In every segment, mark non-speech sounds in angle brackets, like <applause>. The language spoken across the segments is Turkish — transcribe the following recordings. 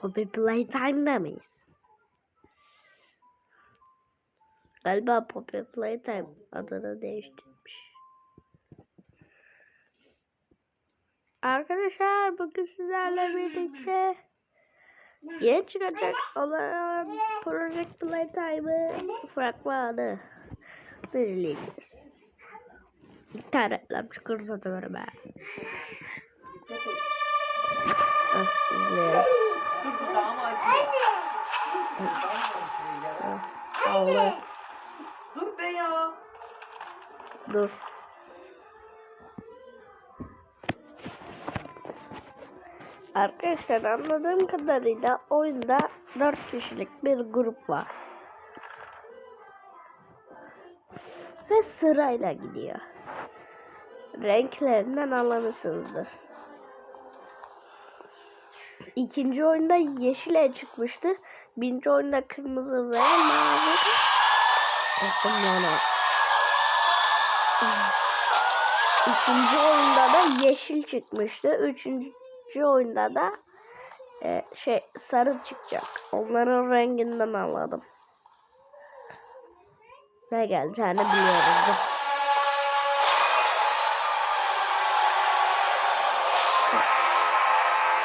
Poppy Playtime'da mıyız? Galiba Poppy Playtime adını değiştirmiş. Arkadaşlar bugün sizlerle birlikte yeni çıkacak olan Project Playtime'ı fragmanı belirleyeceğiz. Bir tane reklam çıkarsa da ver be. Ah. Dur acıyor Ağlı. Dur be ya. Dur. Arkadaşlar anladığım kadarıyla oyunda 4 kişilik bir grup var. Ve sırayla gidiyor. Renklerinden anlamışsınızdır. İkinci oyunda yeşile çıkmıştı. Birinci oyunda kırmızı ve mavi. Bakın. İkinci oyunda da yeşil çıkmıştı. Üçüncü oyunda da e, şey sarı çıkacak. Onların renginden anladım. Ne geleceğini biliyoruz.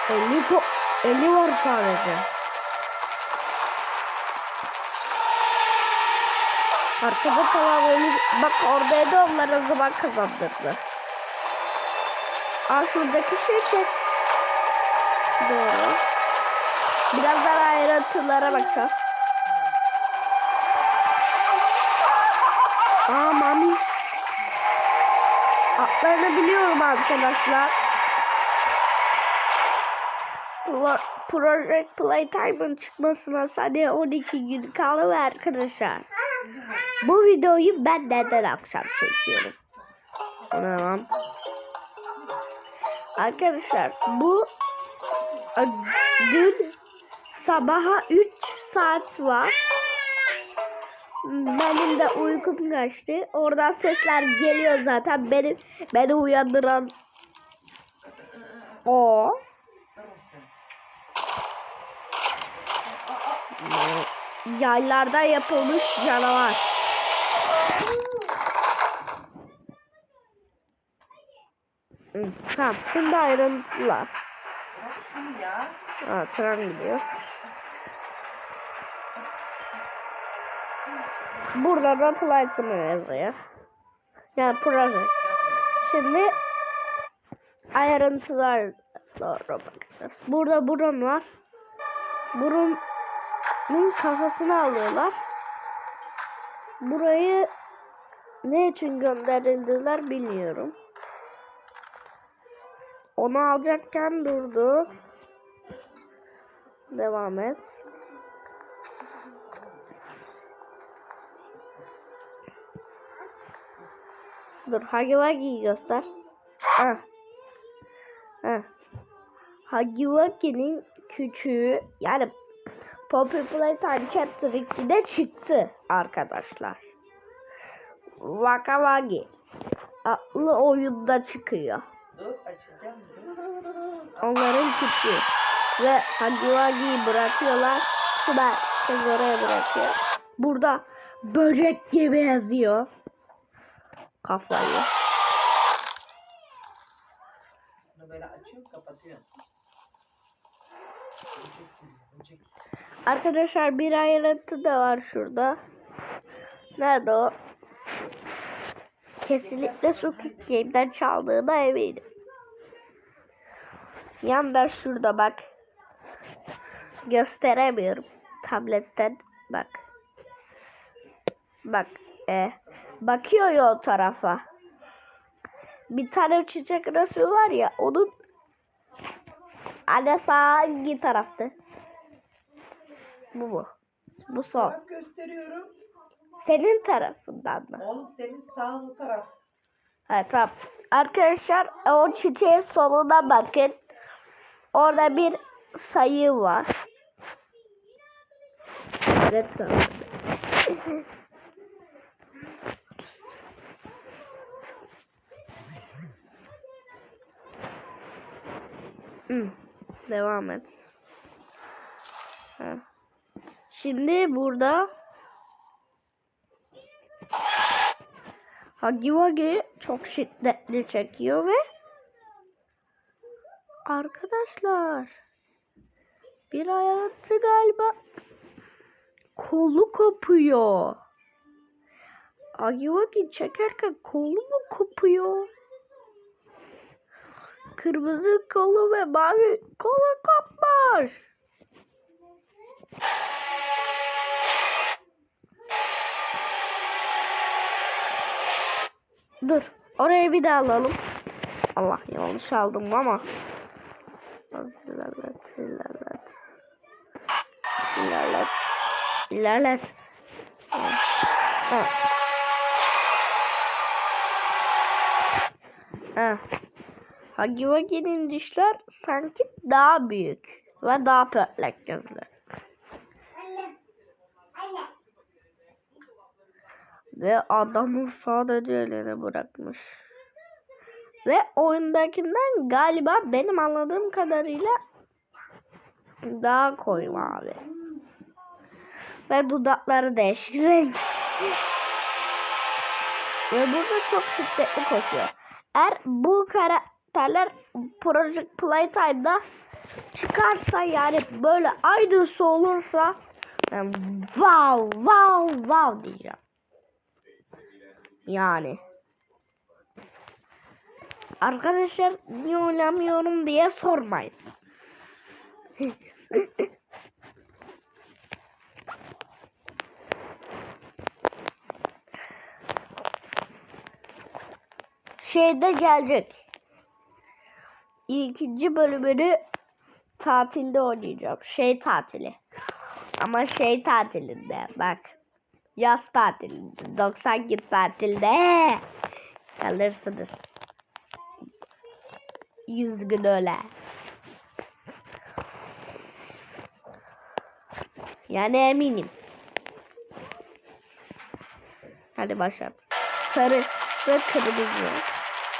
Elli, po 50 var sadece. Arkada kalan ölü... Bak oradaydı onlar o zaman kazandırdı. Aa şuradaki şey çek. Doğru. Birazdan ayrıntılara bakacağız. Aa mami. Atlarını biliyorum arkadaşlar. Pro- Project Playtime'ın çıkmasına sadece 12 gün kaldı arkadaşlar. Bu videoyu ben neden akşam çekiyorum? Lan? Arkadaşlar bu e, dün sabaha 3 saat var. Benim de uykum kaçtı. Oradan sesler geliyor zaten. Beni beni uyandıran o. Yaylarda yapılmış canavar. Hı, Tamam şimdi ayrıntılar. Ha, tren gidiyor. Burada da Platinum yazıyor. Yani proje. Şimdi ayrıntılar sonra bakacağız. Burada burun var. Burunun kafasını alıyorlar. Burayı ne için gönderildiler bilmiyorum. Onu alacakken durdu. Devam et. Dur Hagiwagi'yi göster. Ah. Ah. Hagiwagi'nin küçüğü yani Poppy Playtime Chapter 2'de çıktı arkadaşlar. Wakawagi adlı oyunda çıkıyor. Dur açacağım. Dur. Onların küçüğü. Ve Hagiwagi'yi bırakıyorlar. Sıra kız oraya bırakıyor. Burada böcek gibi yazıyor. Kafayı. Bunu böyle açıyorum kapatıyorum. Böcek böcek. Arkadaşlar bir ayrıntı da var şurada. Nerede o? Kesinlikle Squid Game'den çaldığına eminim. Yanda şurada bak. Gösteremiyorum. Tabletten bak. Bak. E, bakıyor ya o tarafa. Bir tane çiçek resmi var ya onun Anne sağ hangi taraftı? Bu mu? Bu son. Bak gösteriyorum. Senin tarafından mı? Oğlum senin sağın o taraf. Ha tamam. Arkadaşlar o çiçeğin sonuna bakın. Orada bir sayı var. Evet tamam. <laughs> Devam et. Şimdi burada Wuggy çok şiddetli çekiyor ve arkadaşlar bir hayatı galiba kolu kopuyor. Wuggy çekerken kolu mu kopuyor? Kırmızı kolu ve mavi kolu kopmuş. Dur. Oraya bir daha alalım. Allah yanlış aldım ama. İlerlet, ilerlet. İlerlet. İlerlet. Ha. Ha. Ha. Huggy Wuggy'nin dişler sanki daha büyük ve daha pörtlek gözlü. Ve adamı sadece elini bırakmış. Ve oyundakinden galiba benim anladığım kadarıyla daha koyu mavi. Ve dudakları değişik renk. Ve burada çok şiddetli koşuyor. Eğer bu karakterler Project Playtime'da çıkarsa yani böyle aynısı olursa ben wow wow wow diyeceğim. Yani. Arkadaşlar niye oynamıyorum diye sormayın. <laughs> Şeyde gelecek. İkinci bölümünü tatilde oynayacağım. Şey tatili. Ama şey tatilinde bak. Yaz tatilinde. 90 gün tatilde. Kalırsınız. 100 gün öyle. Yani eminim. Hadi başlayalım. Sarı ve kırmızı.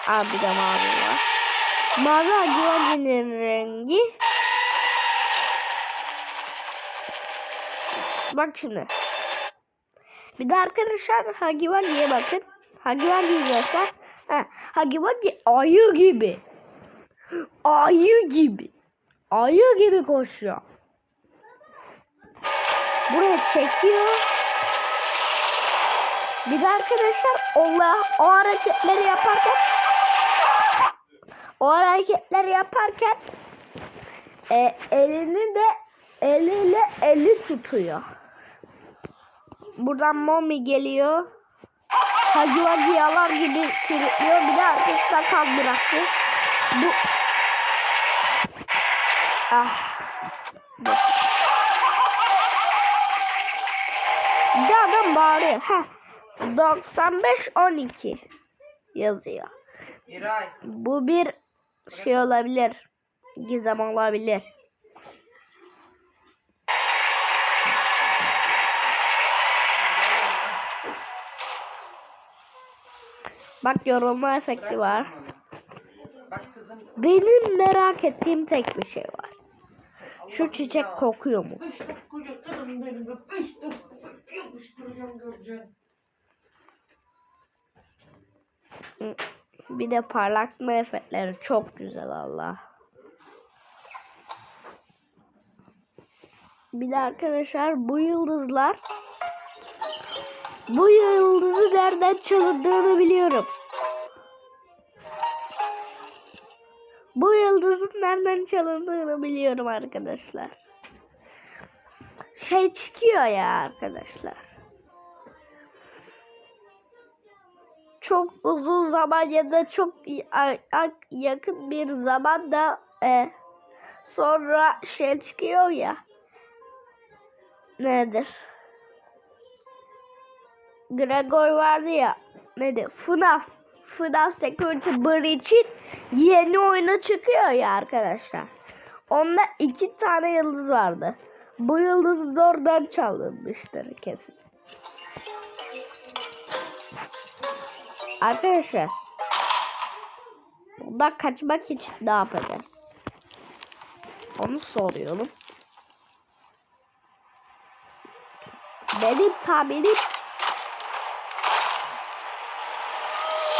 Abi de mavi var. Mavi güvenliğinin rengi. Bak şimdi. Bir de arkadaşlar Hagiwagi'ye bakın. Hagiwagi'yi göster. Ha, Hagiwagi ayı gibi. Ayı gibi. Ayı gibi koşuyor. Buraya çekiyor. Bir de arkadaşlar Allah o hareketleri yaparken o hareketleri yaparken e, elini de eliyle eli tutuyor. Buradan Mommy geliyor. Hagi Wagi yalar gibi sürüklüyor. Bir de arkadaşlar kan bıraktı. Bu Ah. Dur. Bir adam bağırıyor. Heh. 95 12 yazıyor. Bu bir şey olabilir. Gizem olabilir. Bak yorulma efekti var. Benim merak ettiğim tek bir şey var. Şu çiçek kokuyor mu? Bir de parlatma efektleri çok güzel Allah. Bir de arkadaşlar bu yıldızlar bu yıldızı nereden çalındığını biliyorum. Bu yıldızın nereden çalındığını biliyorum arkadaşlar. Şey çıkıyor ya arkadaşlar. çok uzun zaman ya da çok yakın bir zaman da e, sonra şey çıkıyor ya. Nedir? Gregor vardı ya. Nedir? FNAF. FNAF Security Breach'in yeni oyunu çıkıyor ya arkadaşlar. Onda iki tane yıldız vardı. Bu yıldız da oradan çalınmıştır kesin. Arkadaşlar. Buradan kaçmak için ne yapacağız? Onu soruyorum. benim tahminim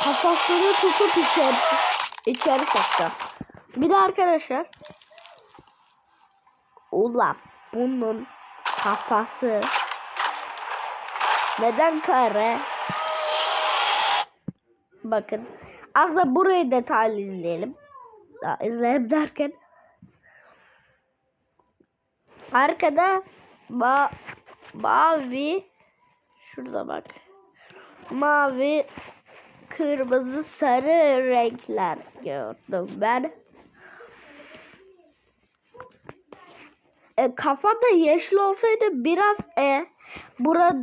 kafasını tutup içeri, içeri sokacağız. Bir de arkadaşlar ulan bunun kafası neden kare? Bakın. Aslında burayı detaylı izleyelim. Daha izleyelim derken. Arkada ma mavi şurada bak. Mavi, kırmızı, sarı renkler gördüm ben. E, kafa da yeşil olsaydı biraz e bura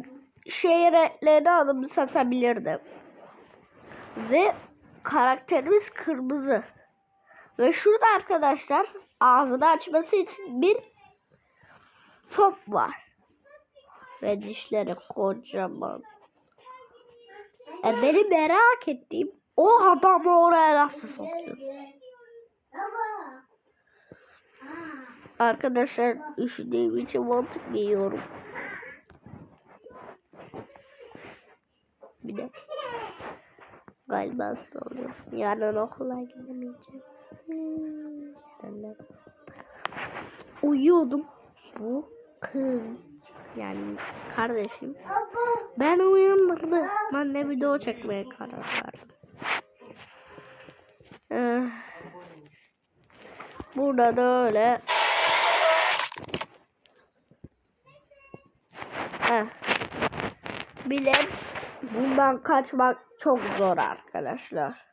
şey renklerini anımsatabilirdim. Ve karakterimiz kırmızı. Ve şurada arkadaşlar ağzını açması için bir top var. Ve dişleri kocaman. E beni merak ettiğim o adamı oraya nasıl sokuyor? Arkadaşlar üşüdüğüm için mantık giyiyorum. Bir de galiba hasta oluyor. Yarın okula gidemeyeceğim. Hmm. Uyuyordum. Bu kız yani kardeşim. Ben uyanmadım. Ben de video çekmeye karar verdim. Ee, burada da öyle. Heh. Bilen bundan kaçmak çok zor arkadaşlar.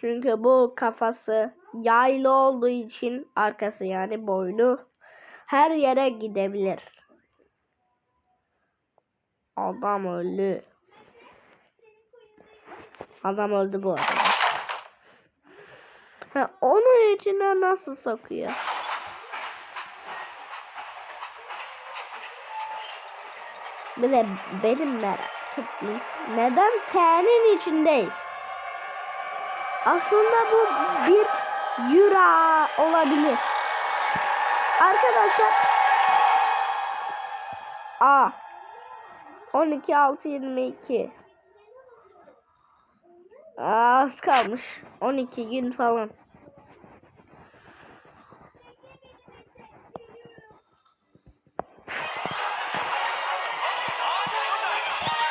Çünkü bu kafası yaylı olduğu için arkası yani boynu her yere gidebilir. Adam öldü. Adam öldü bu arada. Ha, onun içine nasıl sokuyor? Bir de benim merak ettiğim neden T'nin içindeyiz? Aslında bu bir yura olabilir. Arkadaşlar A 12 6 22 Aa, Az kalmış. 12 gün falan.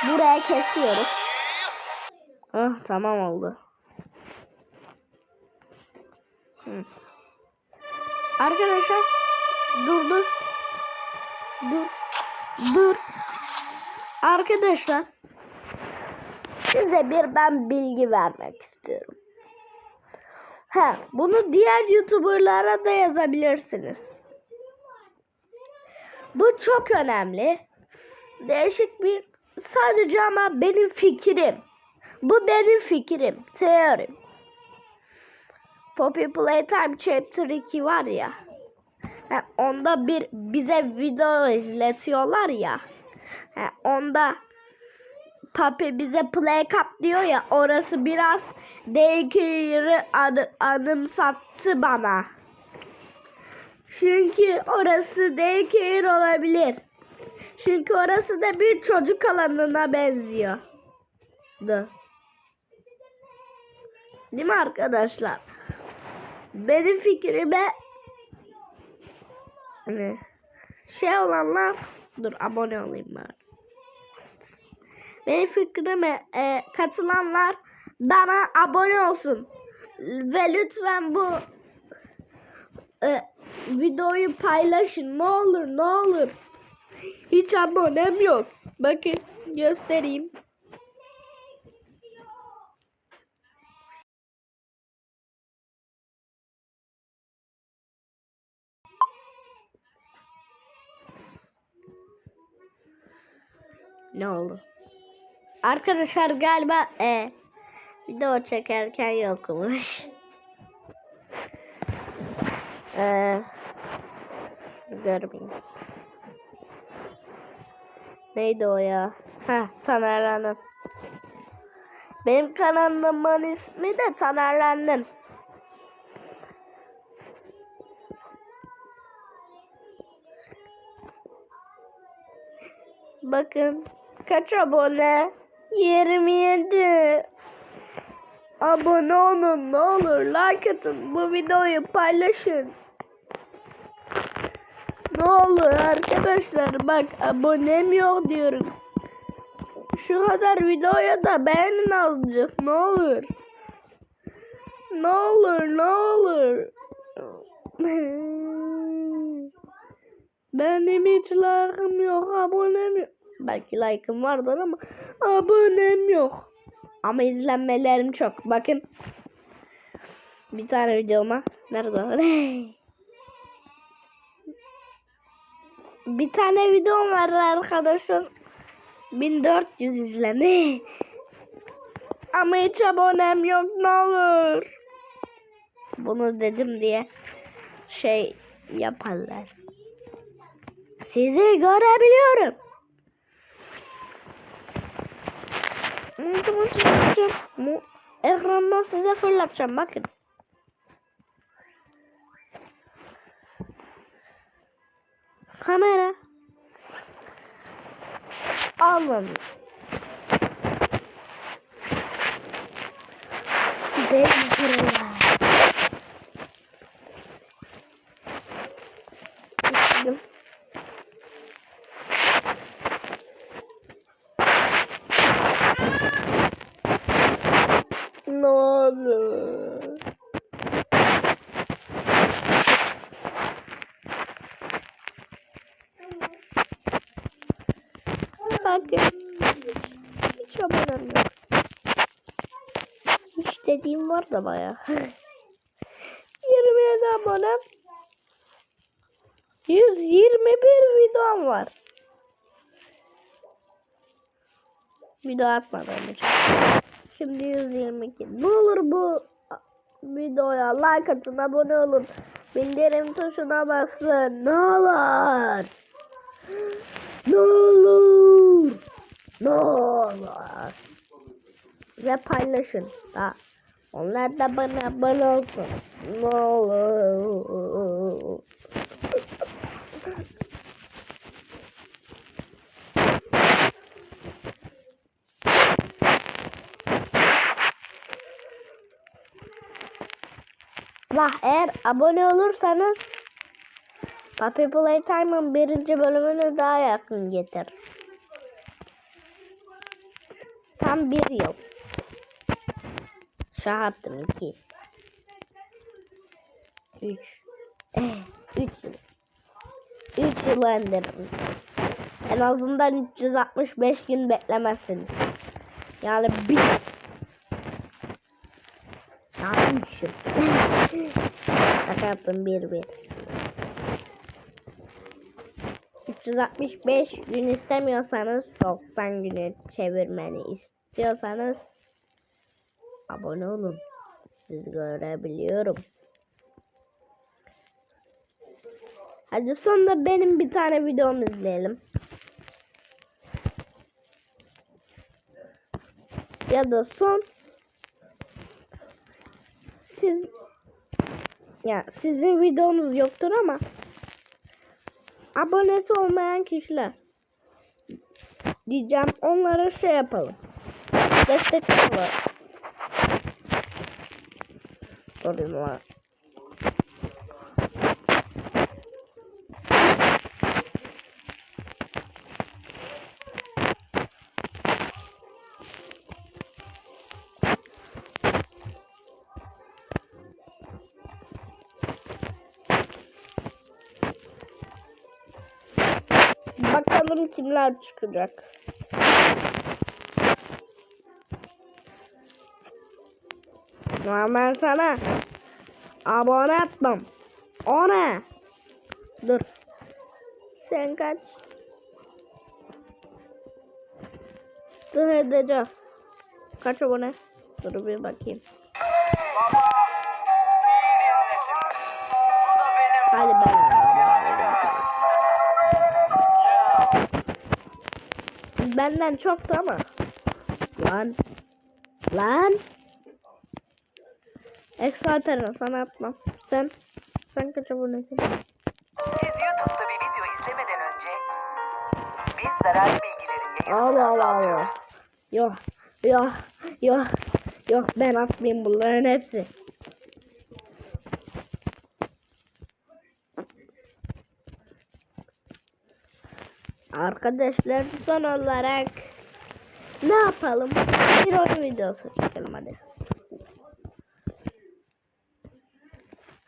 Buraya kesiyoruz. Ah tamam oldu. Hı. Arkadaşlar dur dur. Dur. Dur. Arkadaşlar size bir ben bilgi vermek istiyorum. Ha, bunu diğer YouTuber'lara da yazabilirsiniz. Bu çok önemli. Değişik bir sadece ama benim fikrim. Bu benim fikrim, teorim. Poppy Playtime Chapter 2 var ya. Ha, onda bir bize video izletiyorlar ya. ha, onda Papi bize play cup diyor ya orası biraz Daycare'ı adı, anımsattı bana. Çünkü orası Daycare olabilir. Çünkü orası da bir çocuk alanına benziyor. Değil mi arkadaşlar? Benim fikrime hani şey olanlar dur abone olayım ben. Benim fikrime e, katılanlar bana abone olsun. Ve lütfen bu e, videoyu paylaşın. Ne olur ne olur. Hiç abonem yok. Bakın göstereyim. Ne oldu? Arkadaşlar galiba e, video çekerken yokmuş. E, görmeyeyim. Neydi o ya? Ha Tanerlendim. Benim kanalımın ismi de Tanerlendim. Bakın kaç abone? 27. Abone olun ne olur like atın bu videoyu paylaşın. Ne olur arkadaşlar bak abonem yok diyorum. Şu kadar videoya da beğenin azıcık ne olur. Ne olur ne olur. <laughs> Benim hiç like'ım yok abonem yok. Belki like'ım vardır ama abonem yok. Ama izlenmelerim çok. Bakın. Bir tane videoma. Nerede? <laughs> bir tane videom var arkadaşlar. 1400 izlendi. Ama hiç abonem yok ne olur. Bunu dedim diye şey yaparlar. Sizi görebiliyorum. Mu ekrandan size fırlatacağım bakın. Kamera. Alın. Gidelim buraya. Gidelim. Ne olur. Bakın. Hiç abonem yok. Hiç dediğim var da baya. 27 <laughs> abonem. 121 videom var. Video atmadım hiç. Şimdi 122. Ne olur bu videoya like atın, abone olun. Bildirim tuşuna basın. Ne olur. <gasps> Ne olur. Ne olur. Ve paylaşın. Ha. Onlar da bana abone olsun. Ne olur. Vah eğer abone olursanız Puppy Playtime'ın birinci bölümünü daha yakın getir. Tam bir yıl. Şah attım iki. Üç. Eh, üç yıl. Üç yıl endirdim. En azından 365 gün beklemezsiniz. Yani bir yani üç yıl. <laughs> Şaka yaptım bir bir. 365 gün istemiyorsanız 90 güne çevirmeni istiyorsanız abone olun. Siz görebiliyorum. Hadi sonunda benim bir tane videomu izleyelim. Ya da son siz ya sizin videonuz yoktur ama abonesi olmayan kişiler diyeceğim onlara şey yapalım. Destek olalım. Sorayım var. Bakalım kimler çıkacak. Ama ben sana abone atmam. O ne? Dur. Sen kaç? Dur edeceğim. Kaç abone? Dur bir bakayım. Hadi ben. Benden çoktu ama. Lan. Lan. Exalter'ın sana atmam. Sen. Sen kaç abonesin? Siz YouTube'da bir video izlemeden önce biz zararlı bilgileri Allah Allah Allah. Yok yok yok yok ben atmayayım bunların hepsi. Arkadaşlar son olarak ne yapalım? Bir oyun videosu çekelim hadi.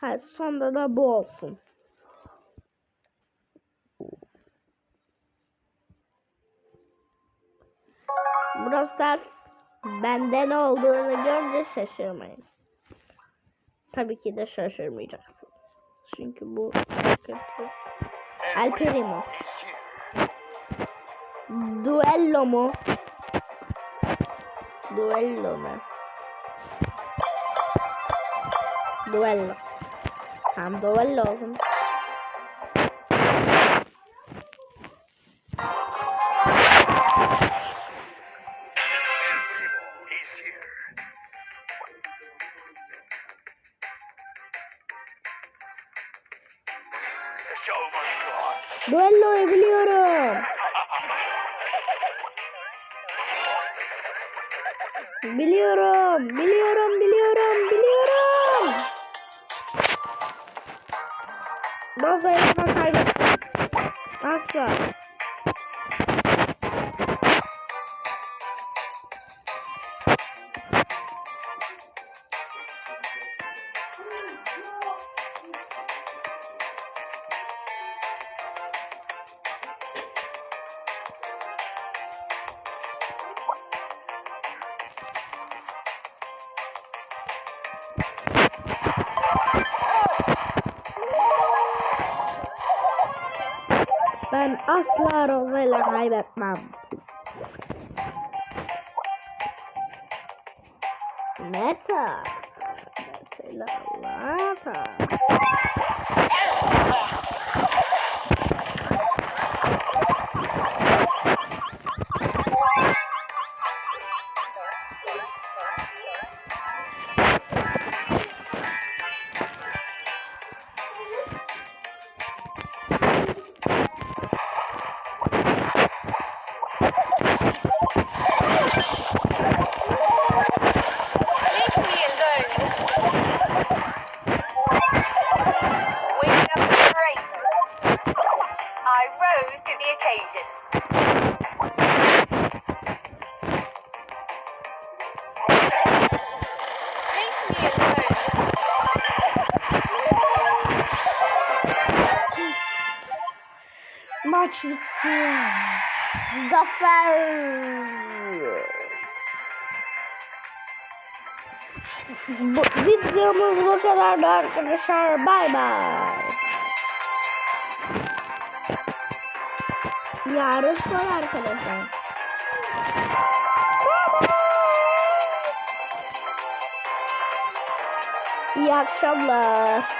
Ha sonda da bu olsun. Brawl Stars bende ne olduğunu görünce şaşırmayın. Tabii ki de şaşırmayacaksınız. Çünkü bu kötü. El. Duello mu? Duello mu? Duello. Must go on. Duello'yu biliyorum. Biliyorum, biliyorum, biliyorum, biliyorum. Bazı elma kaybettim. Asla. Ben asla Roza'yla kaybetmem. Meta. Meta. Leave I rose to the occasion. Maç bitti. Zafer. Bu, videomuz bu kadardı arkadaşlar. Bay bay. Yarın son arkadaşlar. İyi akşamlar.